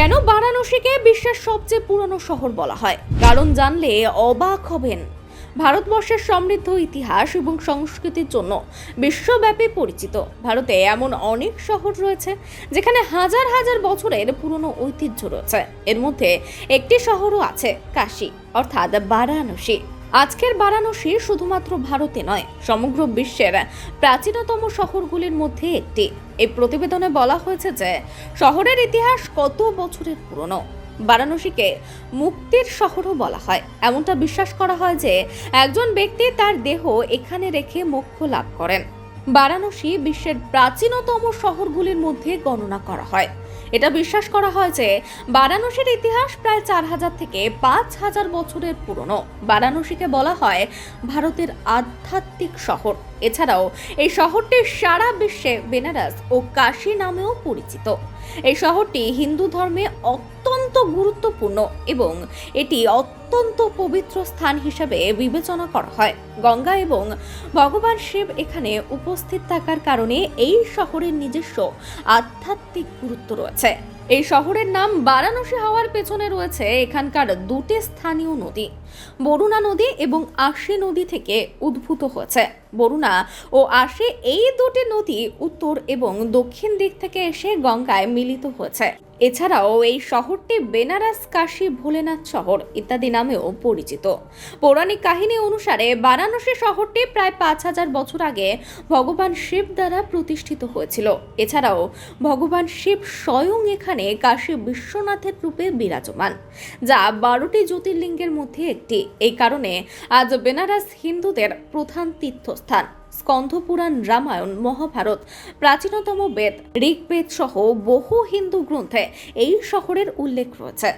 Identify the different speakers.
Speaker 1: কেন বারাণসীকে বিশ্বের সবচেয়ে পুরনো শহর বলা হয়? কারণ জানলে অবাক হবেন। ভারতবর্ষের সমৃদ্ধ ইতিহাস এবং সংস্কৃতির জন্য বিশ্বব্যাপী পরিচিত। ভারতে এমন অনেক শহর রয়েছে, যেখানে হাজার হাজার বছরের পুরনো ঐতিহ্য রয়েছে। এর মধ্যে একটি শহরও আছে, কাশী, অর্থাৎ বারাণসী। আজকের বারাণসী শুধুমাত্র ভারতে নয়, সমগ্র বিশ্বের প্রাচীনতম শহরগুলির মধ্যে একটি। এই প্রতিবেদনে বলা হয়েছে যে, শহরের ইতিহাস কত বছরের পুরনো? বারাণসীকে মুক্তির শহরও বলা হয়। এমনটা বিশ্বাস করা হয় যে, একজন ব্যক্তি তার দেহ এখানে রেখে মোক্ষ লাভ করেন। বারাণসী বিশ্বের প্রাচীনতম শহরগুলির মধ্যে গণনা করা হয়। এটা বিশ্বাস করা হয় যে বারাণসীর ইতিহাস প্রায় চার হাজার থেকে পাঁচ হাজার বছরের পুরনো। বারাণসীকে বলা হয় ভারতের আধ্যাত্মিক শহর। এছাড়াও এই শহরটি সারা বিশ্বে বেনারস ও কাশী নামেও পরিচিত। এই শহরটি হিন্দু ধর্মে অত্যন্ত গুরুত্বপূর্ণ এবং এটি অত্যন্ত পবিত্র স্থান হিসেবে বিবেচনা করা হয়। গঙ্গা এবং ভগবান শিব এখানে উপস্থিত থাকার কারণে এই শহরের নিজস্ব আধ্যাত্মিক গুরুত্ব রয়েছে। এই শহরের নাম বারাণসী হওয়ার পেছনে রয়েছে এখানকার দুটি স্থানীয় নদী। বরুণা নদী এবং আশি নদী থেকে উদ্ভূত হয়েছে। বরুণা ও আশি এই দুটি নদী উত্তর এবং দক্ষিণ দিক থেকে এসে গঙ্গায় মিলিত হয়েছে। এছাড়াও এই শহরটি বেনারস কাশী ভোলেনাথ শহর ইত্যাদি নামেও পরিচিত। পৌরাণিক কাহিনী অনুসারে বারাণসী শহরটি প্রায় পাঁচ হাজার বছর আগে ভগবান শিব দ্বারা প্রতিষ্ঠিত হয়েছিল। এছাড়াও ভগবান শিব স্বয়ং এখানে কাশী বিশ্বনাথের রূপে বিরাজমান, যা বারোটি জ্যোতির্লিঙ্গের মধ্যে একটি। এই কারণে আজ বেনারস হিন্দুদের প্রধান তীর্থস্থান। স্কন্ধপুরাণ রামায়ণ, মহাভারত, প্রাচীনতম বেদ, ঋগ্বেদ সহ বহু হিন্দু গ্রন্থে এই শহরের উল্লেখ রয়েছে।